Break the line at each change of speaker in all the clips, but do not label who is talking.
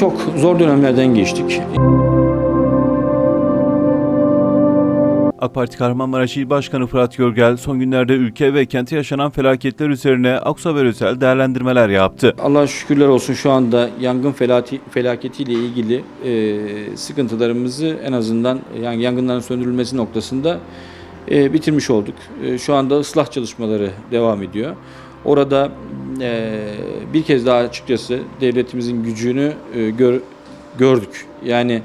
çok zor dönemlerden geçtik.
AK Parti Kahramanmaraş İl Başkanı Fırat Görgel son günlerde ülke ve kente yaşanan felaketler üzerine Aksaver özel değerlendirmeler yaptı.
Allah'a şükürler olsun şu anda yangın felati, felaketiyle ilgili e, sıkıntılarımızı en azından yani yangınların söndürülmesi noktasında e, bitirmiş olduk. E, şu anda ıslah çalışmaları devam ediyor. Orada e, bir kez daha açıkçası devletimizin gücünü e, gör, gördük. Yani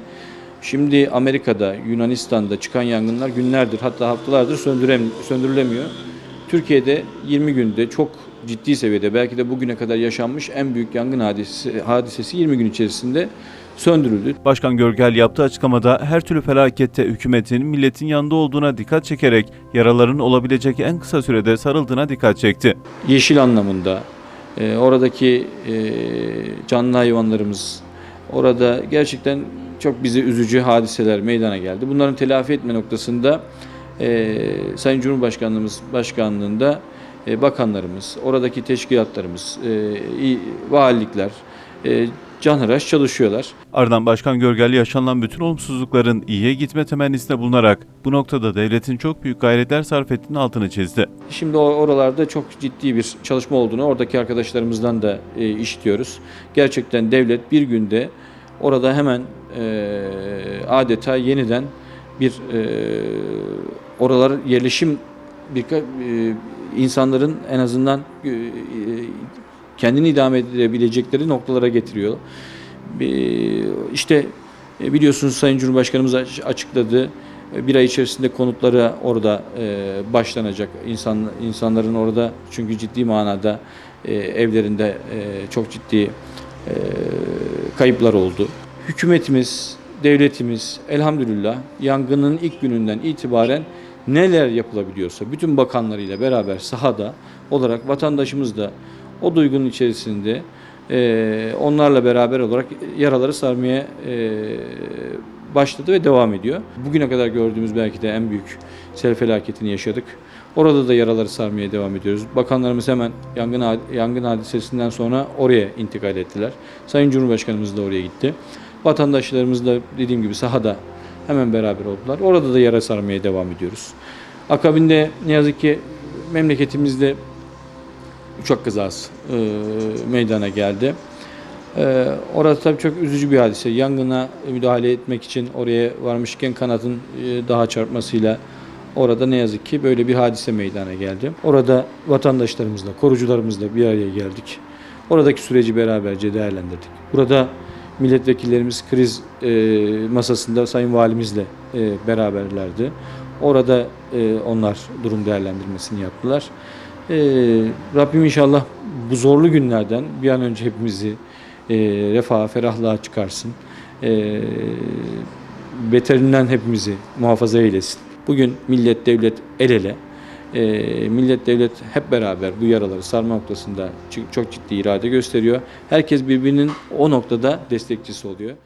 şimdi Amerika'da, Yunanistan'da çıkan yangınlar günlerdir hatta haftalardır söndürem, söndürülemiyor. Türkiye'de 20 günde çok ciddi seviyede belki de bugüne kadar yaşanmış en büyük yangın hadisesi, hadisesi 20 gün içerisinde söndürüldü.
Başkan Görgel yaptığı açıklamada her türlü felakette hükümetin milletin yanında olduğuna dikkat çekerek yaraların olabilecek en kısa sürede sarıldığına dikkat çekti.
Yeşil anlamında e, oradaki e, canlı hayvanlarımız orada gerçekten çok bizi üzücü hadiseler meydana geldi. Bunların telafi etme noktasında e, Sayın Cumhurbaşkanlığımız başkanlığında e, bakanlarımız, oradaki teşkilatlarımız, e, il- valilikler e, canhıraş çalışıyorlar.
Ardından Başkan Görgel yaşanılan bütün olumsuzlukların iyiye gitme temennisinde bulunarak bu noktada devletin çok büyük gayretler sarf ettiğinin altını çizdi.
Şimdi oralarda çok ciddi bir çalışma olduğunu oradaki arkadaşlarımızdan da e, işitiyoruz. Gerçekten devlet bir günde orada hemen e, adeta yeniden bir e, oralar yerleşim bir insanların en azından e, e, kendini idame edebilecekleri noktalara getiriyor. İşte e, biliyorsunuz Sayın Cumhurbaşkanımız aç- açıkladı. E, Bir ay içerisinde konutlara orada e, başlanacak. İnsan insanların orada çünkü ciddi manada evlerinde çok ciddi kayıplar oldu. Hükümetimiz, devletimiz elhamdülillah yangının ilk gününden itibaren neler yapılabiliyorsa bütün bakanlarıyla beraber sahada olarak vatandaşımız da o duygunun içerisinde e, onlarla beraber olarak yaraları sarmaya e, başladı ve devam ediyor. Bugüne kadar gördüğümüz belki de en büyük sel felaketini yaşadık. Orada da yaraları sarmaya devam ediyoruz. Bakanlarımız hemen yangın yangın hadisesinden sonra oraya intikal ettiler. Sayın Cumhurbaşkanımız da oraya gitti. Vatandaşlarımız da dediğim gibi sahada hemen beraber oldular. Orada da yara sarmaya devam ediyoruz. Akabinde ne yazık ki memleketimizde uçak kazası e, meydana geldi. E, orada tabii çok üzücü bir hadise. Yangına müdahale etmek için oraya varmışken kanatın e, daha çarpmasıyla orada ne yazık ki böyle bir hadise meydana geldi. Orada vatandaşlarımızla, korucularımızla bir araya geldik. Oradaki süreci beraberce değerlendirdik. Burada milletvekillerimiz kriz e, masasında Sayın Valimizle e, beraberlerdi. Orada e, onlar durum değerlendirmesini yaptılar. E, Rabbim inşallah bu zorlu günlerden bir an önce hepimizi e, refaha, ferahlığa çıkarsın. E, beterinden hepimizi muhafaza eylesin. Bugün millet, devlet el ele. E, millet, devlet hep beraber bu yaraları sarma noktasında çok ciddi irade gösteriyor. Herkes birbirinin o noktada destekçisi oluyor.